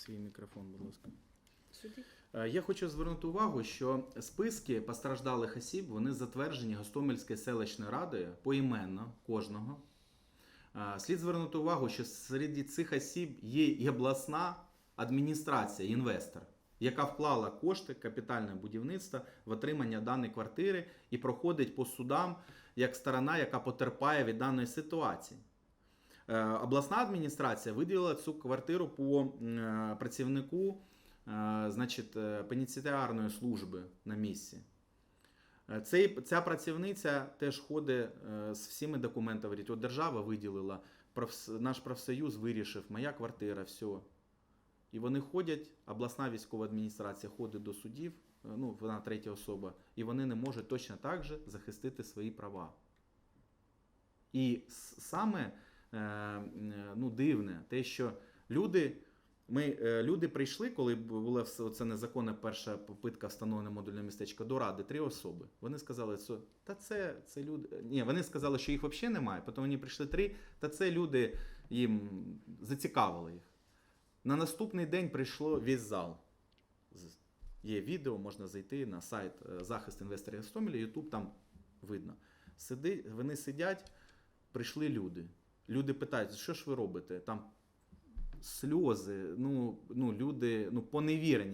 свій мікрофон, будь ласка. Сюди. Е, Я хочу звернути увагу, що списки постраждалих осіб вони затверджені Гостомельською селищною радою поіменно кожного. Е, Слід звернути увагу, що серед цих осіб є і обласна адміністрація, інвестор, яка вклала кошти капітальне будівництво в отримання даної квартири і проходить по судам як сторона, яка потерпає від даної ситуації. Е, Обласна адміністрація виділила цю квартиру по е, працівнику е, значить, пенітенціарної служби на місці. Цей, ця працівниця теж ходить з всіми документами. От держава виділила, наш профсоюз вирішив, моя квартира, все. І вони ходять, обласна військова адміністрація ходить до судів, ну, вона третя особа, і вони не можуть точно так же захистити свої права. І саме ну, дивне, те, що люди, ми, е, люди прийшли, коли була це незаконна перша попитка встановлення модульного містечка до ради, три особи. Вони сказали, що та це, це люди. Ні, вони сказали, що їх взагалі немає, потім вони прийшли три, та це люди їм зацікавили їх. На наступний день прийшло весь зал. Є відео, можна зайти на сайт е, захист інвесторів Гостомеля, Ютуб там видно. Сиди, вони сидять, прийшли люди. Люди питають, що ж ви робите? Там сльози, ну, ну люди ну, поневірені.